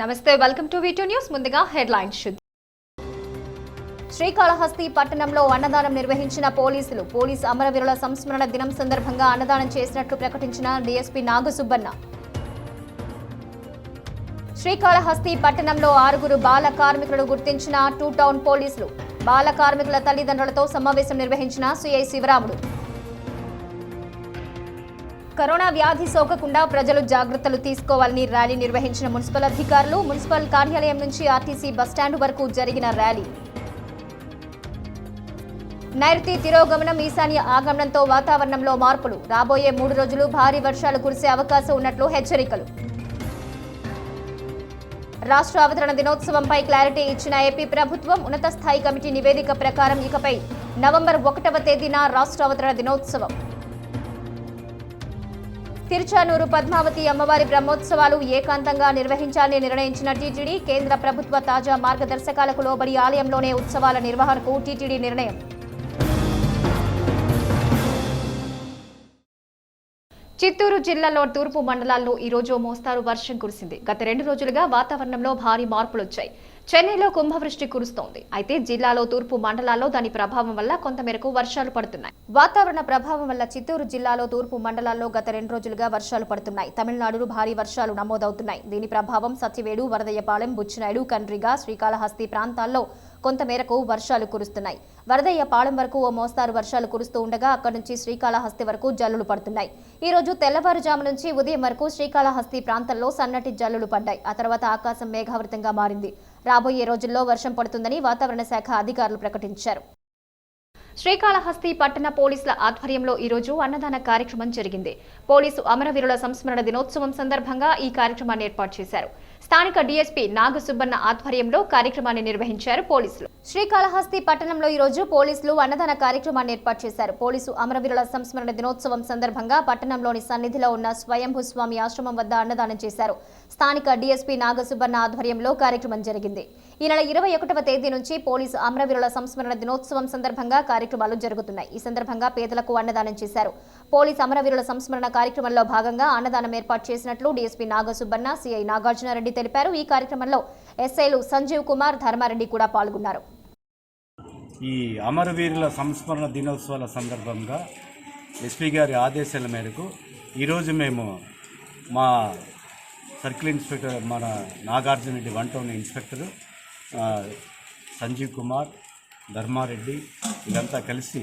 నమస్తే welcome to V two news ముందుగా headlines చూద్దాం శ్రీకాళహస్తి పట్టణంలో అన్నదానం నిర్వహించిన పోలీసులు పోలీస్ అమరవీరుల సంస్మరణ దినం సందర్భంగా అన్నదానం చేసినట్లు ప్రకటించిన డీఎస్పీ నాగసుబ్బన్న. శ్రీకాళహస్తి పట్టణంలో ఆరుగురు బాల కార్మికులను గుర్తించిన టూ టౌన్ పోలీసులు బాల కార్మికుల తల్లిదండ్రులతో సమావేశం నిర్వహించిన సిఐ శివరాముడు. కరోనా వ్యాధి సోకకుండా ప్రజలు జాగ్రత్తలు తీసుకోవాలని ర్యాలీ నిర్వహించిన మున్సిపల్ అధికారులు మున్సిపల్ కార్యాలయం నుంచి ఆర్టీసీ బస్టాండ్ వరకు జరిగిన ర్యాలీ. నైరుతి తిరోగమనం ఈశాన్య ఆగమనంతో వాతావరణంలో మార్పులు. రాబోయే మూడు రోజులు భారీ వర్షాలు కురిసే అవకాశం ఉన్నట్లు హెచ్చరికలు. రాష్ట్ర అవతరణ దినోత్సవంపై క్లారిటీ ఇచ్చిన ఏపీ ప్రభుత్వం ఉన్నత స్థాయి కమిటీ నివేదిక ప్రకారం ఇకపై నవంబర్ ఒకటవ తేదీన రాష్ట్ర అవతరణ దినోత్సవం. తిరుచానూరు పద్మావతి అమ్మవారి బ్రహ్మోత్సవాలు ఏకాంతంగా నిర్వహించాలని నిర్ణయించిన టీటీడీ కేంద్ర ప్రభుత్వ తాజా మార్గదర్శకాలకు లోబడి ఆలయంలోనే ఉత్సవాల నిర్వహణకు టీటీడీ నిర్ణయం. చిత్తూరు జిల్లాలో తూర్పు మండలాల్లో ఈ రోజు మోస్తారు వర్షం కురిసింది. గత రెండు రోజులుగా వాతావరణంలో భారీ మార్పులు వచ్చాయి చెన్నైలో కుంభవృష్టి కురుస్తోంది. అయితే జిల్లాలో తూర్పు మండలాల్లో దాని ప్రభావం వల్ల కొంతమేరకు వర్షాలు పడుతున్నాయి. వాతావరణ ప్రభావం వల్ల చిత్తూరు జిల్లాలో తూర్పు మండలాల్లో గత రెండు రోజులుగా వర్షాలు పడుతున్నాయి. తమిళనాడులో భారీ వర్షాలు నమోదవుతున్నాయి. దీని ప్రభావం సత్యవేడు వరదయ్యపాలెం బుచ్చినాయుడు కండ్రిగా శ్రీకాళహస్తి ప్రాంతాల్లో కొంతమేరకు వర్షాలు కురుస్తున్నాయి. వరదయ్యపాలెం వరకు ఓ మోస్తారు వర్షాలు కురుస్తూ ఉండగా అక్కడి నుంచి శ్రీకాళహస్తి వరకు జల్లులు పడుతున్నాయి. ఈ రోజు తెల్లవారుజాము నుంచి ఉదయం వరకు శ్రీకాళహస్తి ప్రాంతంలో సన్నటి జల్లులు పడ్డాయి. ఆ తర్వాత ఆకాశం మేఘావృతంగా మారింది. రాబోయే రోజుల్లో వర్షం పడుతుందని వాతావరణ శాఖ అధికారులు ప్రకటించారు. శ్రీకాళహస్తి పట్టణ పోలీసుల ఆధ్వర్యంలో ఈ రోజు అన్నదాన కార్యక్రమం జరిగింది. పోలీసు అమరవీరుల సంస్మరణ దినోత్సవం సందర్భంగా ఈ కార్యక్రమాన్ని ఏర్పాటు చేశారు. స్థానిక డీఎస్పీ నాగసుబ్బన్న ఆధ్వర్యంలో కార్యక్రమాన్ని నిర్వహించారు పోలీసులు. శ్రీకాళహస్తి పట్టణంలో ఈ రోజు పోలీసులు అన్నదాన కార్యక్రమాన్ని ఏర్పాటు చేశారు. పోలీసు అమరవీరుల సంస్మరణ దినోత్సవం సందర్భంగా పట్టణంలోని సన్నిధిలో ఉన్న స్వయంభూ స్వామి ఆశ్రమం వద్ద అన్నదానం చేశారు. స్థానిక డీఎస్పీ నాగసుబ్బన్న ఆధ్వర్యంలో కార్యక్రమం జరిగింది. ఈ నెల ఇరవై ఒకటవ తేదీ నుంచి పోలీసు అమరవీరుల సంస్మరణ దినోత్సవం సందర్భంగా కార్యక్రమాలు జరుగుతున్నాయి. ఈ సందర్భంగా పేదలకు అన్నదానం చేశారు. పోలీస్ అమరవీరుల సంస్మరణ కార్యక్రమంలో భాగంగా అన్నదానం ఏర్పాటు చేసినట్లు డీఎస్పీ నాగసుబ్బన్న సిఐ నాగార్జునారెడ్డి తెలిపారు. ఈ కార్యక్రమంలో ఎస్ఐలు సంజీవ్ కుమార్ ధర్మారెడ్డి కూడా పాల్గొన్నారు. ఈ అమరవీరుల సంస్మరణ దినోత్సవాల సందర్భంగా ఎస్పీ గారి ఆదేశాల మేరకు ఈరోజు మేము మా సర్కిల్ ఇన్స్పెక్టర్ మన Nagarjuna Reddy one town inspector Sanjeev Kumar Dharma Reddy వీళ్ళంతా కలిసి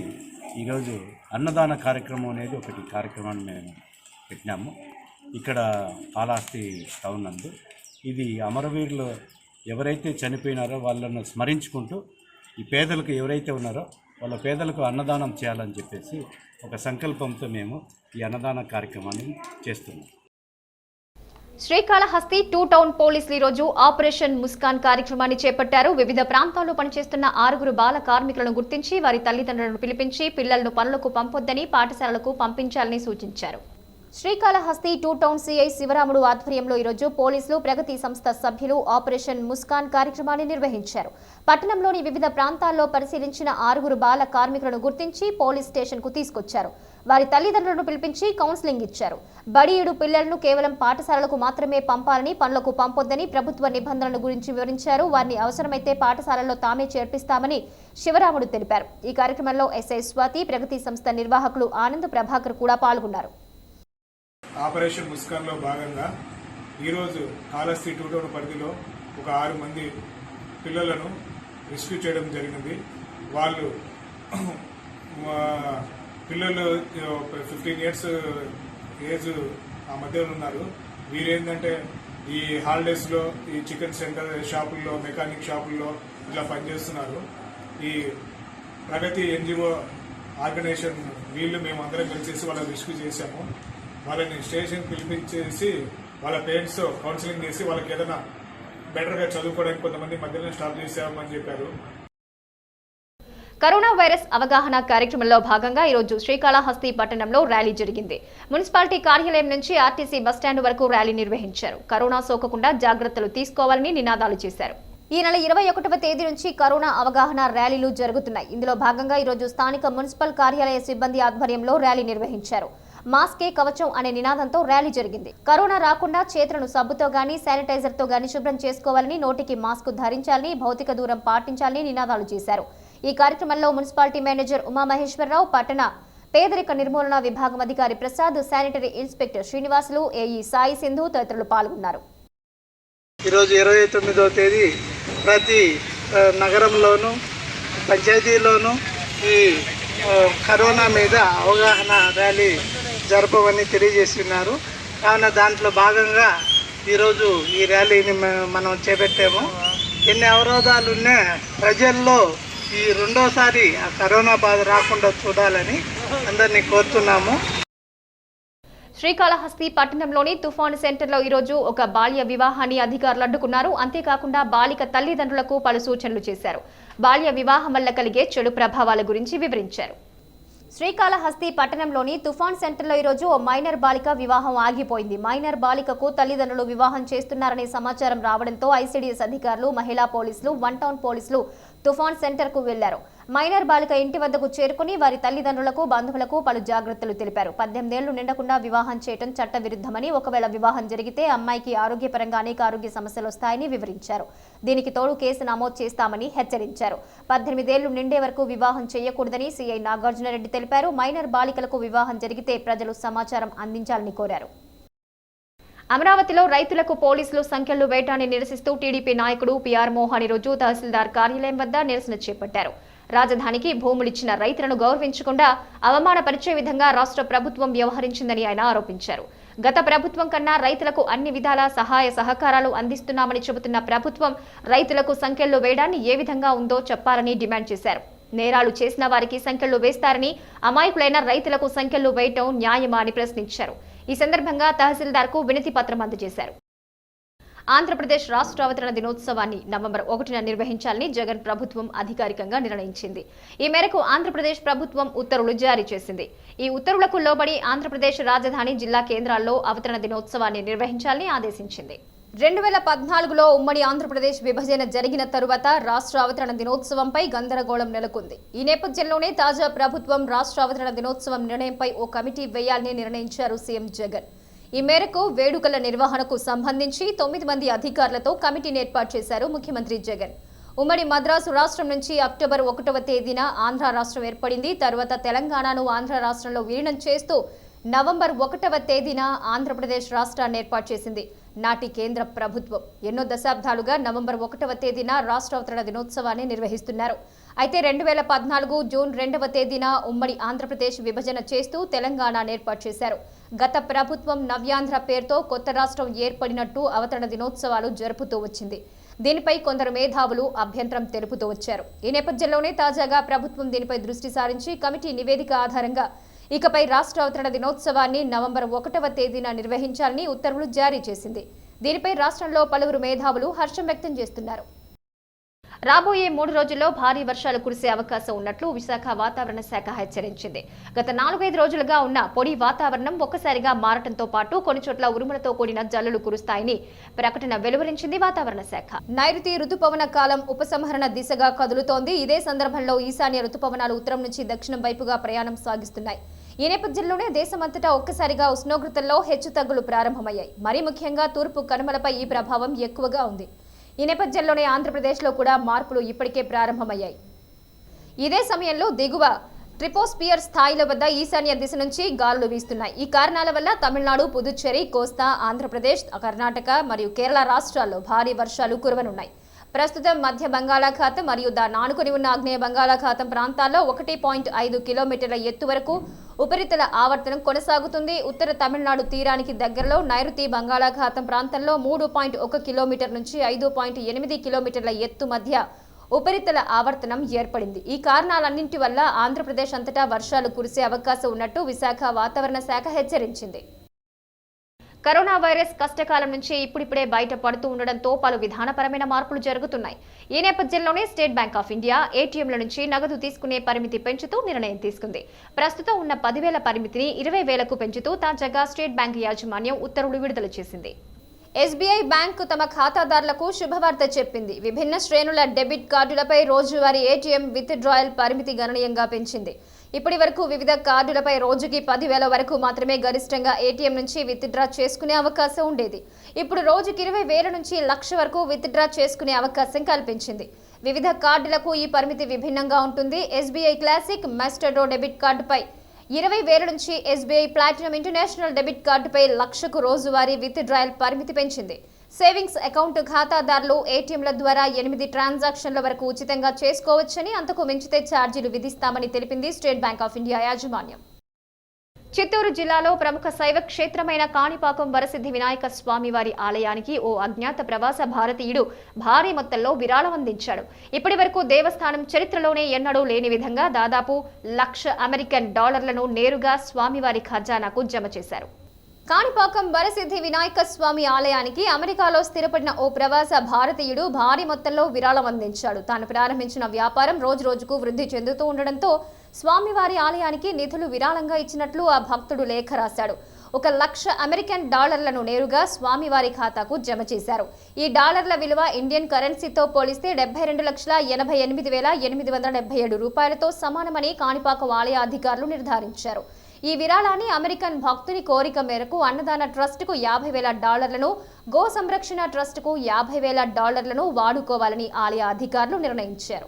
ఈరోజు అన్నదాన కార్యక్రమం అనేది ఒకటి కార్యక్రమాన్ని మేము పెట్టినాము. ఇక్కడ పాలాస్తి టౌన్ నందు. ఇది అమరవీరులు ఎవరైతే చనిపోయినారో వాళ్ళను స్మరించుకుంటూ ఈ పేదలకు ఎవరైతే ఉన్నారో వాళ్ళ పేదలకు అన్నదానం చేయాలని చెప్పేసి ఒక సంకల్పంతో మేము ఈ అన్నదాన కార్యక్రమాన్ని చేస్తున్నాం. శ్రీకాళహస్తి టూ టౌన్ పోలీసులు ఈ రోజు ఆపరేషన్ ముస్కాన్ కార్యక్రమాన్ని చేపట్టారు. వివిధ ప్రాంతాల్లో పనిచేస్తున్న ఆరుగురు బాల కార్మికులను గుర్తించి వారి తల్లిదండ్రులను పిలిపించి పిల్లలను పనులకు పంపొద్దని పాఠశాలలకు పంపించాలని సూచించారు. Srikalahasti two town CI Sivaramudu ఆధ్వర్యంలో ఈరోజు పోలీసులు ప్రగతి సంస్థ సభ్యులు ఆపరేషన్ ముస్కాన్ కార్యక్రమాన్ని నిర్వహించారు. పట్టణంలోని వివిధ ప్రాంతాల్లో పరిశీలించిన ఆరుగురు బాల కార్మికులను గుర్తించి పోలీస్ స్టేషన్కు తీసుకొచ్చారు. వారి తల్లిదండ్రులను పిలిపించి కౌన్సిలింగ్ ఇచ్చారు. బడియుడు పిల్లలను కేవలం పాఠశాలలకు మాత్రమే పంపాలని పనులకు పంపొద్దని ప్రభుత్వ నిబంధనల గురించి వివరించారు. వారిని అవసరమైతే పాఠశాలల్లో తామే చేర్పిస్తామని శివరాముడు తెలిపారు. ఈ కార్యక్రమంలో ఎస్ఐ స్వాతి ప్రగతి సంస్థ నిర్వాహకులు ఆనంద్ ప్రభాకర్ కూడా పాల్గొన్నారు. ఆపరేషన్ ముస్కాన్లో భాగంగా ఈరోజు కాళహస్తి టూ టౌన్ పరిధిలో ఒక ఆరు మంది పిల్లలను రెస్క్యూ చేయడం జరిగింది. వాళ్ళు పిల్లలు ఫిఫ్టీన్ ఇయర్స్ ఏజ్ ఆ మధ్యలో ఉన్నారు. వీరేంటంటే ఈ హాలిడేస్లో ఈ చికెన్ సెంటర్ షాపుల్లో మెకానిక్ షాపుల్లో ఇలా పనిచేస్తున్నారు. ఈ ప్రగతి ఎన్జిఓ ఆర్గనైజేషన్ వీళ్ళు మేము అందరం కలిసేసి వాళ్ళని రిస్క్ చేశాము. వాళ్ళని స్టేషన్ పిలిపించేసి వాళ్ళ పేరెంట్స్తో కౌన్సిలింగ్ చేసి వాళ్ళకి ఏదైనా బెటర్గా చదువుకోవడానికి కొంతమంది మధ్యలో స్టాప్ చేసామని చెప్పారు. కరోనా వైరస్ అవగాహన కార్యక్రమంలో భాగంగా ఈరోజు శ్రీకాళహస్తి పట్టణంలో ర్యాలీ జరిగింది. మున్సిపాలిటీ కార్యాలయం నుంచి ఆర్టీసీ బస్టాండ్ వరకు ర్యాలీ నిర్వహించారు. కరోనా సోకకుండా జాగ్రత్తలు తీసుకోవాలని నినాదాలు చేశారు. ఈ నెల ఇరవై ఒకటవ తేదీ నుంచి కరోనా అవగాహన ర్యాలీలు జరుగుతున్నాయి. ఇందులో భాగంగా ఈరోజు స్థానిక మున్సిపల్ కార్యాలయ సిబ్బంది ఆధ్వర్యంలో ర్యాలీ నిర్వహించారు. మాస్కే కవచం అనే నినాదంతో ర్యాలీ జరిగింది. కరోనా రాకుండా చేతులను సబ్బుతో గానీ శానిటైజర్తో గానీ శుభ్రం చేసుకోవాలని నోటికి మాస్క్ ధరించాలని భౌతిక దూరం పాటించాలని నినాదాలు చేశారు. ఈ కార్యక్రమంలో మున్సిపాలిటీ మేనేజర్ ఉమామహేశ్వరరావు పట్టణ పేదరిక నిర్మూలన విభాగం అధికారి Prasad sanitary inspector Srinivasulu AE Sai Sindhu తదితరులు పాల్గొన్నారు. ఈరోజు ఇరవై తొమ్మిదవ తేదీ ప్రతి నగరంలోనూ పంచాయతీలోనూ ఈ కరోనా మీద అవగాహన ర్యాలీ జరపమని తెలియజేస్తున్నారు. కావున దాంట్లో భాగంగా ఈరోజు ఈ ర్యాలీని మనం చేపట్టాము. ఎన్ని అవరోధాలున్నా ప్రజల్లో ఈ రెండోసారి ఆ కరోనా బాధ రాకుండా చూడాలని అందరినీ కోరుతున్నాము. శ్రీకాళహస్తి పట్టణంలోని తుఫాను సెంటర్లో ఈరోజు ఒక బాల్య వివాహాన్ని అధికారులు అడ్డుకున్నారు. అంతేకాకుండా బాలిక తల్లిదండ్రులకు పలు సూచనలు చేశారు. బాల్య వివాహం వల్ల కలిగే చెడు ప్రభావాల గురించి వివరించారు. శ్రీకాళహస్తి పట్టణంలోని తుఫాన్ సెంటర్లో ఈరోజు ఓ మైనర్ బాలిక వివాహం ఆగిపోయింది. మైనర్ బాలికకు తల్లిదండ్రులు వివాహం చేస్తున్నారనే సమాచారం రావడంతో ఐసీడీఎస్ అధికారులు మహిళా పోలీసులు వన్ టౌన్ పోలీసులు తుఫాన్ సెంటర్కు వెళ్ళారు. మైనర్ బాలిక ఇంటి వద్దకు చేరుకుని వారి తల్లిదండ్రులకు బంధువులకు పలు జాగ్రత్తలు తెలిపారు. పద్దెనిమిదేళ్ళు నిండకుండా వివాహం చేయడం చట్టవిరుద్ధమని ఒకవేళ వివాహం జరిగితే అమ్మాయికి ఆరోగ్యపరంగా అనేక ఆరోగ్య సమస్యలు వస్తాయని వివరించారు. దీనికి తోడు కేసు నమోదు చేస్తామని హెచ్చరించారు. పద్దెనిమిదేళ్ళు నిండే వరకు వివాహం చేయకూడదని సీఐ నాగార్జునరెడ్డి తెలిపారు. మైనర్ బాలికలకు వివాహం జరిగితే ప్రజలు సమాచారం అందించాలని కోరారు. అమరావతిలో రైతులకు పోలీసులు సంఖ్యలు వేయటాన్ని నిరసిస్తూ టీడీపీ నాయకుడు పిఆర్ మోహన్ ఈరోజు తహసీల్దార్ కార్యాలయం వద్ద నిరసన చేపట్టారు. రాజధానికి భూములిచ్చిన రైతులను గౌరవించకుండా అవమానపరిచే విధంగా రాష్ట్ర ప్రభుత్వం వ్యవహరించిందని ఆయన ఆరోపించారు. గత ప్రభుత్వం కన్నా రైతులకు అన్ని విధాల సహాయ సహకారాలు అందిస్తున్నామని చెబుతున్న ప్రభుత్వం రైతులకు సంఖ్యలు వేయడాన్ని ఏ విధంగా ఉందో చెప్పాలని డిమాండ్ చేశారు. నేరాలు చేసిన వారికి సంఖ్యలు వేస్తారని అమాయకులైన రైతులకు సంఖ్యలు వేయటం న్యాయమా అని ప్రశ్నించారు. ఈ సందర్భంగా తహసీల్దార్కు వినతి పత్రం అందజేశారు. ఆంధ్రప్రదేశ్ రాష్ట్ర అవతరణ దినోత్సవాన్ని నవంబర్ ఒకటిన నిర్వహించాలని జగన్ ప్రభుత్వం అధికారికంగా నిర్ణయించింది. ఈ మేరకు ఆంధ్రప్రదేశ్ ప్రభుత్వం ఉత్తర్వులు జారీ చేసింది. ఈ ఉత్తర్వులకు లోబడి ఆంధ్రప్రదేశ్ రాజధాని జిల్లా కేంద్రాల్లో అవతరణ దినోత్సవాన్ని నిర్వహించాలని ఆదేశించింది. రెండు వేల పద్నాలుగులో ఉమ్మడి ఆంధ్రప్రదేశ్ విభజన జరిగిన తరువాత రాష్ట్ర అవతరణ దినోత్సవంపై గందరగోళం నెలకొంది. ఈ నేపథ్యంలోనే తాజా ప్రభుత్వం రాష్ట్ర అవతరణ దినోత్సవం నిర్ణయంపై ఓ కమిటీ వేయాలని నిర్ణయించారు సీఎం జగన్. ఈ మేరకు వేడుకల నిర్వహణకు సంబంధించి తొమ్మిది మంది అధికారులతో కమిటీని ఏర్పాటు చేశారు ముఖ్యమంత్రి జగన్. ఉమ్మడి మద్రాసు రాష్ట్రం నుంచి అక్టోబర్ ఒకటవ తేదీన ఆంధ్ర రాష్ట్రం ఏర్పడింది. తర్వాత తెలంగాణను ఆంధ్ర రాష్ట్రంలో విలీనం చేస్తూ నవంబర్ ఒకటవ తేదీన ఆంధ్రప్రదేశ్ రాష్ట్రాన్ని ఏర్పాటు చేసింది. నాటి కేంద్ర ప్రభుత్వం. ఎన్నో దశాబ్దాలుగా నవంబర్ ఒకటవ తేదీన రాష్ట్ర అవతరణ దినోత్సవాన్ని నిర్వహిస్తున్నారు. అయితే రెండు వేల పద్నాలుగు జూన్ రెండవ తేదీన ఉమ్మడి ఆంధ్రప్రదేశ్ విభజన చేస్తూ తెలంగాణ ఏర్పాటు చేశారు. గత ప్రభుత్వం నవ్యాంధ్ర పేరుతో కొత్త రాష్ట్రం ఏర్పడినట్టు అవతరణ దినోత్సవాలు జరుపుతూ వచ్చింది. దీనిపై కొందరు మేధావులు అభ్యంతరం తెలుపుతూ వచ్చారు. ఈ నేపథ్యంలోనే తాజాగా ప్రభుత్వం దీనిపై దృష్టి సారించి కమిటీ నివేదిక ఆధారంగా ఇకపై రాష్ట్ర అవతరణ దినోత్సవాన్ని నవంబర్ ఒకటవ తేదీన నిర్వహించాలని ఉత్తర్వులు జారీ చేసింది. దీనిపై రాష్ట్రంలో పలువురు మేధావులు హర్షం వ్యక్తం చేస్తున్నారు. రాబోయే మూడు రోజుల్లో భారీ వర్షాలు కురిసే అవకాశం ఉన్నట్లు విశాఖ వాతావరణ శాఖ హెచ్చరించింది. గత నాలుగైదు రోజులుగా ఉన్న పొడి వాతావరణం ఒక్కసారిగా మారటంతో పాటు కొన్ని చోట్ల ఉరుములతో కూడిన జల్లులు కురుస్తాయని ప్రకటన వెలువరించింది వాతావరణ శాఖ. నైరుతి రుతుపవన కాలం ఉపసంహరణ దిశగా కదులుతోంది. ఇదే సందర్భంలో ఈశాన్య రుతుపవనాలు ఉత్తరం నుంచి దక్షిణం వైపుగా ప్రయాణం సాగిస్తున్నాయి. ఈ నేపథ్యంలోనే దేశమంతటా ఒక్కసారిగా ఉష్ణోగ్రతల్లో హెచ్చుతగ్గులు ప్రారంభమయ్యాయి. మరీ ముఖ్యంగా తూర్పు కనుమలపై ఈ ప్రభావం ఎక్కువగా ఉంది. ఈ నేపథ్యంలోనే ఆంధ్రప్రదేశ్లో కూడా మార్పులు ఇప్పటికే ప్రారంభమయ్యాయి. ఇదే సమయంలో దిగువ ట్రిపోస్పియర్ స్థాయిల వద్ద ఈశాన్య దిశ నుంచి గాలులు వీస్తున్నాయి. ఈ కారణాల వల్ల తమిళనాడు పుదుచ్చేరి కోస్తా ఆంధ్రప్రదేశ్ కర్ణాటక మరియు కేరళ రాష్ట్రాల్లో భారీ వర్షాలు కురవనున్నాయి. ప్రస్తుతం మధ్య బంగాళాఖాతం మరియు దాన్ని ఆనుకుని ఉన్న ఆగ్నేయ బంగాళాఖాతం ప్రాంతాల్లో ఒకటి పాయింట్ ఐదు కిలోమీటర్ల ఎత్తు వరకు ఉపరితల ఆవర్తనం కొనసాగుతుంది. ఉత్తర తమిళనాడు తీరానికి దగ్గరలో నైరుతి బంగాళాఖాతం ప్రాంతంలో మూడు పాయింట్ ఒక కిలోమీటర్ నుంచి ఐదు పాయింట్ ఎనిమిది కిలోమీటర్ల ఎత్తు మధ్య ఉపరితల ఆవర్తనం ఏర్పడింది. ఈ కారణాలన్నింటి వల్ల ఆంధ్రప్రదేశ్ అంతటా వర్షాలు కురిసే అవకాశం ఉన్నట్టు విశాఖ వాతావరణ శాఖ హెచ్చరించింది. కరోనా వైరస్ కష్టకాలం నుంచి ఇప్పుడిప్పుడే బయట పడుతూ ఉండడంతో పలు విధానపరమైన మార్పులు జరుగుతున్నాయి. ఈ నేపథ్యంలోనే స్టేట్ బ్యాంక్ ఆఫ్ ఇండియా ఏటీఎంల నుంచి నగదు తీసుకునే పరిమితి పెంచుతూ నిర్ణయం తీసుకుంది. ప్రస్తుతం ఉన్న పదివేల పరిమితిని ఇరవై వేలకు పెంచుతూ తాజాగా స్టేట్ బ్యాంక్ యాజమాన్యం ఉత్తర్వులు విడుదల చేసింది. ఎస్బీఐ బ్యాంకు తమ ఖాతాదారులకు శుభవార్త చెప్పింది. విభిన్న శ్రేణుల డెబిట్ కార్డులపై రోజువారీ ఏటీఎం విత్ డ్రాయల్ పరిమితి గణనీయంగా పెంచింది. ఇప్పటి వరకు వివిధ కార్డులపై రోజుకి పదివేల వరకు మాత్రమే గరిష్టంగా ఏటీఎం నుంచి విత్ డ్రా చేసుకునే అవకాశం ఉండేది. ఇప్పుడు రోజుకి ఇరవై వేల నుంచి లక్ష వరకు విత్ డ్రా చేసుకునే అవకాశం కల్పించింది. వివిధ కార్డులకు ఈ పరిమితి విభిన్నంగా ఉంటుంది. ఎస్బీఐ క్లాసిక్ మెస్టర్డో డెబిట్ కార్డుపై ఇరవై వేల నుంచి ఎస్బీఐ ప్లాటినం ఇంటర్నేషనల్ డెబిట్ కార్డుపై లక్షకు రోజువారీ విత్ డ్రాయల్ పరిమితి పెంచింది. సేవింగ్స్ అకౌంట్ ఖాతాదారులు ఏటీఎంల ద్వారా ఎనిమిది ట్రాన్సాక్షన్ల వరకు ఉచితంగా చేసుకోవచ్చని అంతకు మించితే ఛార్జీలు విధిస్తామని తెలిపింది స్టేట్ బ్యాంక్ ఆఫ్ ఇండియా యాజమాన్యం. చిత్తూరు జిల్లాలో ప్రముఖ శైవ క్షేత్రమైన కాణిపాకం వరసిద్ధి వినాయక స్వామివారి ఆలయానికి ఓ అజ్ఞాత ప్రవాస భారతీయుడు భారీ మొత్తంలో విరాళం అందించాడు. ఇప్పటి వరకు దేవస్థానం చరిత్రలోనే ఎన్నడూ లేని విధంగా దాదాపు లక్ష అమెరికన్ డాలర్లను నేరుగా స్వామివారి ఖజానాకు జమ చేశారు. కాణిపాకం వరసిద్ధి వినాయక స్వామి ఆలయానికి అమెరికాలో స్థిరపడిన ఓ ప్రవాస భారతీయుడు భారీ మొత్తంలో విరాళం అందించాడు. తాను ప్రారంభించిన వ్యాపారం రోజు రోజుకు వృద్ధి చెందుతూ ఉండడంతో స్వామివారి ఆలయానికి నిధులు విరాళంగా ఇచ్చినట్లు ఆ భక్తుడు లేఖ రాశాడు. ఒక లక్ష అమెరికన్ డాలర్లను నేరుగా స్వామివారి ఖాతాకు జమ చేశారు. ఈ డాలర్ల విలువ ఇండియన్ కరెన్సీతో పోలిస్తే డెబ్బై రెండు లక్షల ఎనభై ఎనిమిది వేల ఎనిమిది వందల డెబ్బై ఏడు రూపాయలతో సమానమని కాణిపాకం ఆలయ అధికారులు నిర్ధారించారు. ఈ విరాళాన్ని అమెరికన్ భక్తుని కోరిక మేరకు అన్నదాన ట్రస్టుకు యాభై వేల డాలర్లను గో సంరక్షణ ట్రస్టుకు యాభై వేల డాలర్లను వాడుకోవాలని ఆలయ అధికారులు నిర్ణయించారు.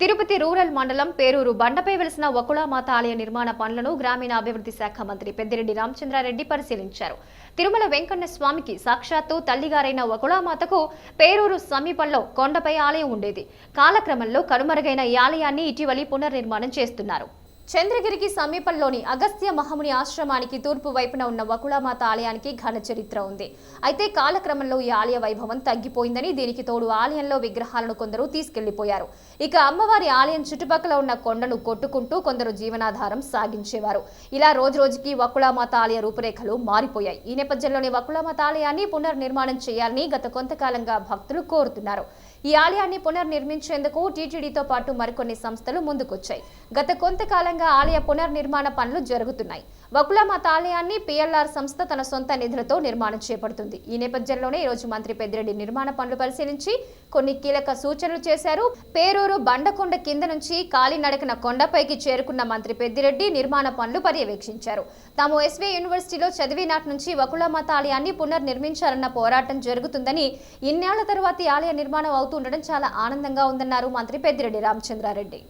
తిరుపతి రూరల్ మండలం పేరూరు బండపై వెలిసిన వకుళామాత ఆలయ నిర్మాణ పనులను గ్రామీణాభివృద్ధి శాఖ మంత్రి పెద్దిరెడ్డి రామచంద్రారెడ్డి పరిశీలించారు. తిరుమల వెంకన్న స్వామికి సాక్షాత్తు తల్లిగారైన వకుళామాతకు పేరూరు సమీపంలో కొండపై ఆలయం ఉండేది. కాలక్రమంలో కనుమరుగైన ఈ ఆలయాన్ని ఇటీవలి పునర్నిర్మాణం చేస్తున్నారు. చంద్రగిరికి సమీపంలోని అగస్త్య మహముని ఆశ్రమానికి తూర్పు వైపున ఉన్న వకుళమాత ఆలయానికి ఘన చరిత్ర ఉంది. అయితే కాలక్రమంలో ఈ ఆలయ వైభవం తగ్గిపోయిందని దీనికి తోడు ఆలయంలో విగ్రహాలను కొందరు తీసుకెళ్ళిపోయారు. ఇక అమ్మవారి ఆలయం చుట్టుపక్కల ఉన్న కొండను కొట్టుకుంటూ కొందరు జీవనాధారం సాగించేవారు. ఇలా రోజు రోజుకి వకుళామాత ఆలయ రూపురేఖలు మారిపోయాయి. ఈ నేపథ్యంలోనే వకుళమాత ఆలయాన్ని పునర్నిర్మాణం చేయాలని గత కొంతకాలంగా భక్తులు కోరుతున్నారు. ఈ ఆలయాన్ని పునర్నిర్మించేందుకు టీటీడీతో పాటు మరికొన్ని సంస్థలు ముందుకొచ్చాయి. గత కొంతకాలంగా ఆలయ పునర్నిర్మాణ పనులు జరుగుతున్నాయి. వకులామాత ఆలయాన్ని పిఎల్ఆర్ సంస్థ తన సొంత నిధులతో నిర్మాణం చేపడుతుంది. ఈ నేపథ్యంలోనే ఈరోజు మంత్రి పెద్దిరెడ్డి నిర్మాణ పనులు పరిశీలించి కొన్ని కీలక సూచనలు చేశారు. పేరూరు బండకొండ కింద నుంచి కాలినడకన కొండపైకి చేరుకున్న మంత్రి పెద్దిరెడ్డి నిర్మాణ పనులు పర్యవేక్షించారు. తాము ఎస్వీ యూనివర్సిటీలో చదివినాటి నుంచి వకులామాత ఆలయాన్ని పునర్నిర్మించాలన్న పోరాటం జరుగుతుందని ఇన్నేళ్ళ తర్వాత ఆలయ నిర్మాణం అవుతుండడం చాలా ఆనందంగా ఉందన్నారు మంత్రి పెద్దిరెడ్డి రామచంద్రారెడ్డి.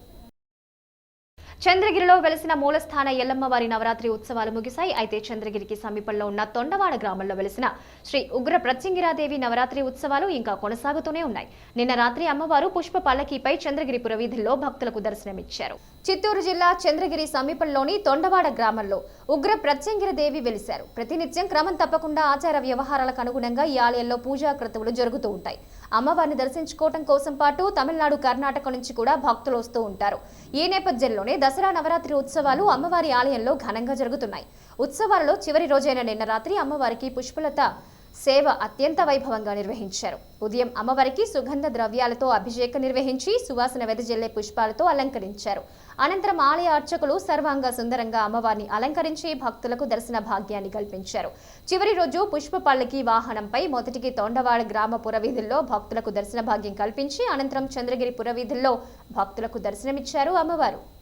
చంద్రగిరిలో వెలిసిన మూలస్థాన ఎల్లమ్మ వారి నవరాత్రి ఉత్సవాలు ముగిశాయి. అయితే చంద్రగిరికి సమీపంలో ఉన్న తొండవాడ గ్రామంలో వెలిసిన శ్రీ ఉగ్ర ప్రత్యంగిరాదేవి నవరాత్రి ఉత్సవాలు ఇంకా కొనసాగుతూనే ఉన్నాయి. నిన్న రాత్రి అమ్మవారు పుష్ప పల్లకీపై చంద్రగిరి పురవీధుల్లో భక్తులకు దర్శనమిచ్చారు. చిత్తూరు జిల్లా చంద్రగిరి సమీపంలోని తొండవాడ గ్రామంలో ఉగ్ర ప్రత్యంగిరదేవి వెలిశారు. ప్రతినిత్యం క్రమం తప్పకుండా ఆచార వ్యవహారాలకు అనుగుణంగా ఈ ఆలయంలో పూజా క్రతువులు జరుగుతూ ఉంటాయి. అమ్మవారిని దర్శించుకోవటం కోసం పాటు తమిళనాడు కర్ణాటక నుంచి కూడా భక్తులు వస్తూ ఉంటారు. ఈ నేపథ్యంలోనే దసరా నవరాత్రి ఉత్సవాలు అమ్మవారి ఆలయంలో ఘనంగా జరుగుతున్నాయి. ఉత్సవాలలో చివరి రోజైన నిన్న రాత్రి అమ్మవారికి పుష్పలత సేవ అత్యంత వైభవంగా నిర్వహించారు. ఉదయం అమ్మవారికి సుగంధ ద్రవ్యాలతో అభిషేకం నిర్వహించి సువాసన వెదజల్లే పుష్పాలతో అలంకరించారు. అనంతరం ఆలయ అర్చకులు సర్వాంగ సుందరంగా అమ్మవారిని అలంకరించి భక్తులకు దర్శన భాగ్యాన్ని కల్పించారు. చివరి రోజు పుష్ప పల్లకి వాహనంపై మొదటికి తొండవాడ గ్రామ పురవీధుల్లో భక్తులకు దర్శన భాగ్యం కల్పించి అనంతరం చంద్రగిరి పురవీధుల్లో భక్తులకు దర్శనమిచ్చారు అమ్మవారు.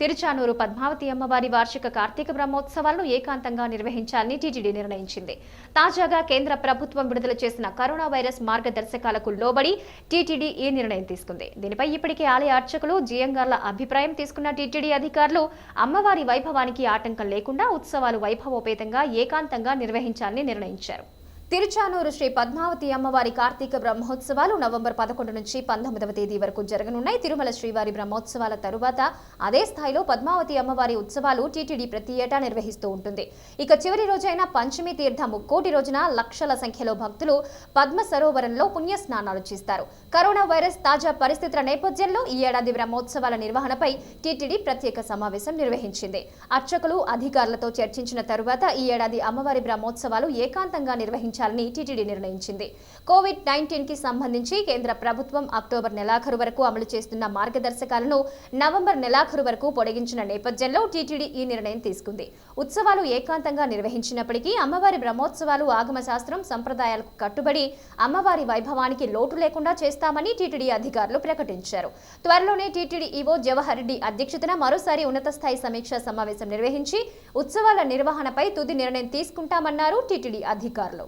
తిరుచానూరు పద్మావతి అమ్మవారి వార్షిక కార్తీక బ్రహ్మోత్సవాలను ఏకాంతంగా నిర్వహించాలని టీటీడీ నిర్ణయించింది. తాజాగా కేంద్ర ప్రభుత్వం విడుదల చేసిన కరోనా వైరస్ మార్గదర్శకాలకు లోబడి టీటీడీ ఈ నిర్ణయం తీసుకుంది. దీనిపై ఇప్పటికే ఆలయ అర్చకులు జియంగార్ల అభిప్రాయం తీసుకున్న టీటీడీ అధికారులు అమ్మవారి వైభవానికి ఆటంకం లేకుండా ఉత్సవాలు వైభవోపేతంగా ఏకాంతంగా నిర్వహించాలని నిర్ణయించారు. తిరుచానూరు శ్రీ పద్మావతి అమ్మవారి కార్తీక బ్రహ్మోత్సవాలు నవంబర్ పదకొండు నుంచి పంతొమ్మిదవ తేదీ వరకు జరగనున్నాయి. తిరుమల శ్రీవారి బ్రహ్మోత్సవాల తరువాత అదే స్థాయిలో పద్మావతి అమ్మవారి ఉత్సవాలు టీటీడీ ప్రతి ఏటా నిర్వహిస్తూ ఉంటుంది. ఇక చివరి రోజైన పంచమి తీర్థ ముక్కోటి రోజున లక్షల సంఖ్యలో భక్తులు పద్మ సరోవరంలో పుణ్య స్నానాలు చేస్తారు. కరోనా వైరస్ తాజా పరిస్థితుల నేపథ్యంలో ఈ ఏడాది బ్రహ్మోత్సవాల నిర్వహణపై టీటీడీ ప్రత్యేక సమావేశం నిర్వహించింది. అర్చకులు అధికారులతో చర్చించిన తరువాత ఈ ఏడాది అమ్మవారి బ్రహ్మోత్సవాలు ఏకాంతంగా నిర్వహించారు నిర్వహించాలని టీటీడీ నిర్ణయించింది. కోవిడ్ నైన్టీన్కి సంబంధించి కేంద్ర ప్రభుత్వం అక్టోబర్ నెలాఖరు వరకు అమలు చేస్తున్న మార్గదర్శకాలను నవంబర్ నెలాఖరు వరకు పొడిగించిన నేపథ్యంలో టీటీడీ ఈ నిర్ణయం తీసుకుంది. ఉత్సవాలు ఏకాంతంగా నిర్వహించినప్పటికీ అమ్మవారి బ్రహ్మోత్సవాలు ఆగమశాస్త్రం సంప్రదాయాలకు కట్టుబడి అమ్మవారి వైభవానికి లోటు లేకుండా చేస్తామని టీటీడీ అధికారులు ప్రకటించారు. త్వరలోనే టీటీడీ ఈవో జవహర్ రెడ్డి అధ్యక్షతన మరోసారి ఉన్నత స్థాయి సమీక్షా సమావేశం నిర్వహించి ఉత్సవాల నిర్వహణపై తుది నిర్ణయం తీసుకుంటామన్నారు టీటీడీ అధికారులు.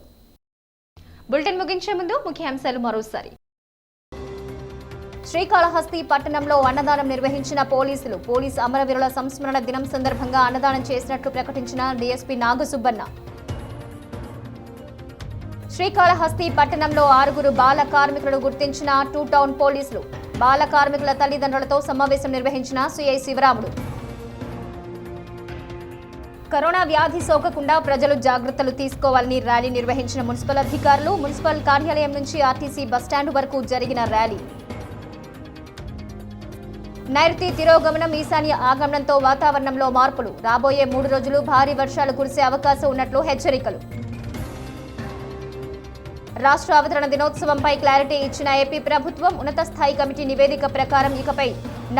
బులెటిన్ ముగించే ముందు ముఖ్యాంశాలు మరోసారి. శ్రీకాళహస్తి పట్టణంలో అన్నదానం నిర్వహించిన పోలీసులు పోలీస్ అమరవీరుల సంస్మరణ దినం సందర్భంగా అన్నదానం చేసినట్లు ప్రకటించిన డీఎస్పీ నాగసుబ్బన్న. శ్రీకాళహస్తి పట్టణంలో ఆరుగురు బాల కార్మికులను గుర్తించిన టూ టౌన్ పోలీసులు బాల కార్మికుల తల్లిదండ్రులతో సమావేశం నిర్వహించిన సిఐ శివరాముడు. కరోనా వ్యాధి సోకకుండా ప్రజలు జాగ్రత్తలు తీసుకోవాలని ర్యాలీ నిర్వహించిన మున్సిపల్ అధికారులు మున్సిపల్ కార్యాలయం నుంచి ఆర్టీసీ బస్టాండ్ వరకు జరిగిన ర్యాలీ. నైరుతి తిరోగమనం ఈశాన్య ఆగమనంతో వాతావరణంలో మార్పులు. రాబోయే మూడు రోజులు భారీ వర్షాలు కురిసే అవకాశం ఉన్నట్లు హెచ్చరికలు. రాష్ట్ర అవతరణ దినోత్సవంపై క్లారిటీ ఇచ్చిన ఏపీ ప్రభుత్వం ఉన్నత స్థాయి కమిటీ నివేదిక ప్రకారం ఇకపై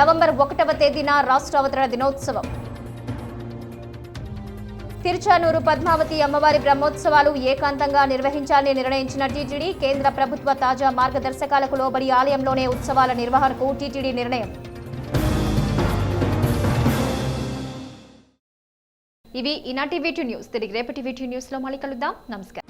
నవంబర్ ఒకటవ తేదీన రాష్ట్ర అవతరణ దినోత్సవం. తిరుచానూరు పద్మావతి అమ్మవారి బ్రహ్మోత్సవాలు ఏకాంతంగా నిర్వహించాలని నిర్ణయించిన టీటీడీ కేంద్ర ప్రభుత్వ తాజా మార్గదర్శకాలకు లోబడి ఆలయంలోనే ఉత్సవాల నిర్వహణకు టీటీడీ నిర్ణయం. ఇవి ఈనాటి వీటి న్యూస్. తిరిగి రేపటి వీటి న్యూస్లో మళ్ళీ కలుద్దాం. నమస్కారం.